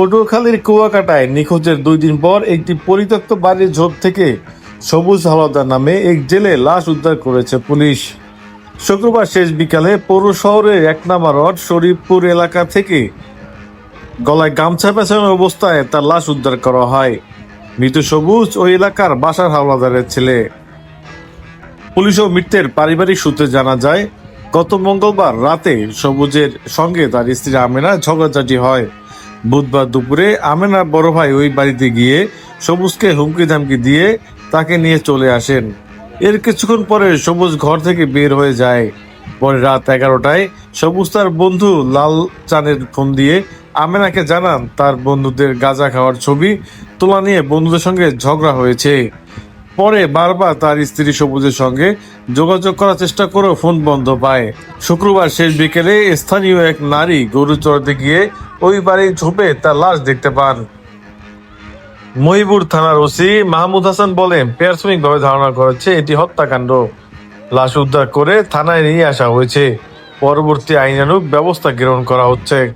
পটুয়াখালীর কুয়াকাটায় নিখোঁজের দুই দিন পর একটি পরিত্যক্ত বাড়ির ঝোপ থেকে সবুজ হালদার নামে এক জেলে লাশ উদ্ধার করেছে পুলিশ। শুক্রবার শেষ বিকালে পৌর শহরের এক নাম্বার রড শরীফপুর এলাকা থেকে গলায় গামছা পেঁচানো অবস্থায় তার লাশ উদ্ধার করা হয়। মৃত সবুজ ওই এলাকার বাসার হাওলাদারের ছেলে। পুলিশ ও মৃতের পারিবারিক সূত্রে জানা যায়, গত মঙ্গলবার রাতে সবুজের সঙ্গে তার স্ত্রী আমেনা ঝগড়াঝাটি হয়। বুধবার দুপুরে আমেনার বড় ভাই ওই বাড়িতে গিয়ে সবুজকে হুমকি ধামকি দিয়ে তাকে নিয়ে চলে আসেন। এর কিছুক্ষণ পরে সবুজ ঘর থেকে বের হয়ে যায়। পরে রাত এগারোটায় সবুজ তার বন্ধু লাল চানের ফোন দিয়ে আমেনাকে জানান তার বন্ধুদের গাঁজা খাওয়ার ছবি তোলা নিয়ে বন্ধুদের সঙ্গে ঝগড়া হয়েছে। পরে বারবার তার স্ত্রী সবুজের সঙ্গে যোগাযোগ করার চেষ্টা করেও ফোন বন্ধ পায়। শুক্রবার শেষ বিকেলে স্থানীয় এক নারী গরু চড়াতে গিয়ে ওই বাড়ির ঝোপে তার লাশ দেখতে পান। মহিবুর থানার ওসি মাহমুদ হাসান বলেন, প্রাথমিকভাবে ধারণা করেছে এটি হত্যাকাণ্ড। লাশ উদ্ধার করে থানায় নিয়ে আসা হয়েছে। পরবর্তী আইনানুক ব্যবস্থা গ্রহণ করা হচ্ছে।